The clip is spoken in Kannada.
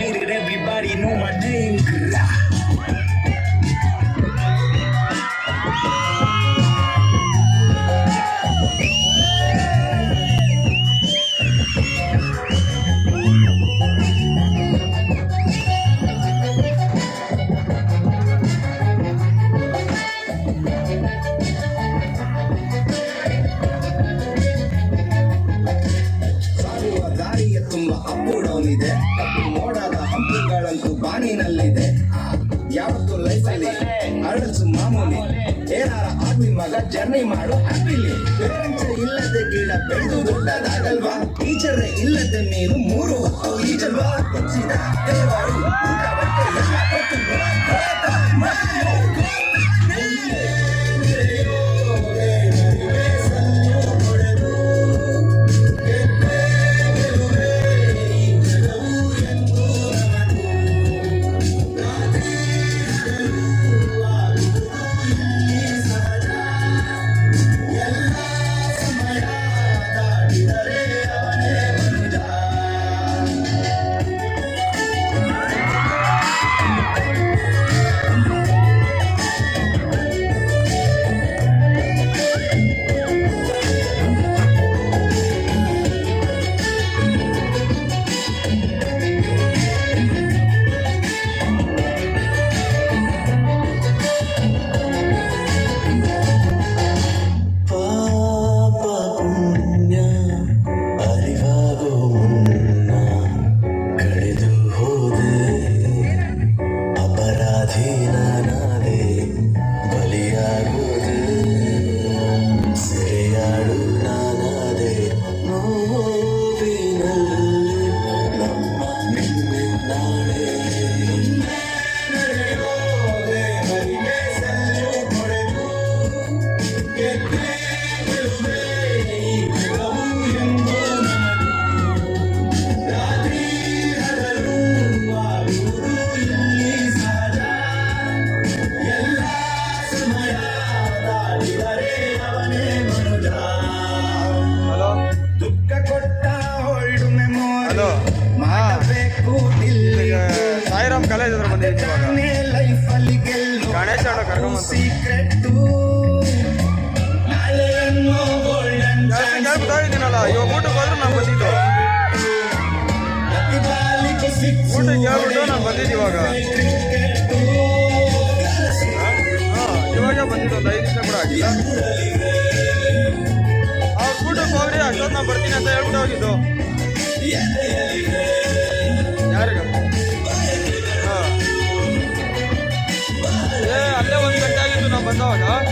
made it, everybody know my name. ಹಂಪುಗಳಂತೂ ಬಾಣಿನಲ್ಲಿದೆ ಯಾವತ್ತು ಲೈಫಲ್ಲಿ ಅರಳಿಸು ಮಾಮೂಲಿ. ಏನಾರ ಆಗ್ಲಿ ಮಗ ಜರ್ನಿ ಮಾಡು ಹ್ಯಾಪಿಲಿ ಪೇರೆಂಟ್ಸ್ ಇಲ್ಲದೆ ಗಿಡ ಬೆಳೆದು ದೊಡ್ಡದಾಗಲ್ವಾ? ಟೀಚರ್ ಇಲ್ಲದೆ ನೀನು ಮೂರು ಹೊತ್ತು ಈಜಲ್ವಾ? ಗಣೇಶ ಅಣ್ಣ ಕರ್ಕೊಂಬಂತು. ಸೀಕ್ರೆಟ್ ನಾಳೆಯನ್ನು ಗೋಲ್ಡನ್ ಜಾಸ್ತಿ ಕೇಳ್ಬಿಡ್ತಾ ಇದ್ದೀನಲ್ಲ ಇವಾಗ ಊಟಕ್ಕೆ ಹೋದ್ರೆ ನಾನು ಬಂದಿದ್ದು. ಊಟಕ್ಕೆ ಹೇಳ್ಬಿಟ್ಟು ನಾನು ಬಂದಿದ್ದು ಇವಾಗ. ಹಾಂ ಇವಾಗ ಬಂದಿದ್ದು ಒಂದು ಐದು ನಿಮಿಷ ಕೂಡ ಆಗಿಲ್ಲ. ಅವ್ರು ಊಟಕ್ಕೆ ಹೋಗ್ರಿ ಅಷ್ಟೊತ್ತು ನಾನು ಬರ್ತೀನಿ ಅಂತ ಹೇಳ್ಬಿಟ್ಟು ಹೋಗಿದ್ದು. か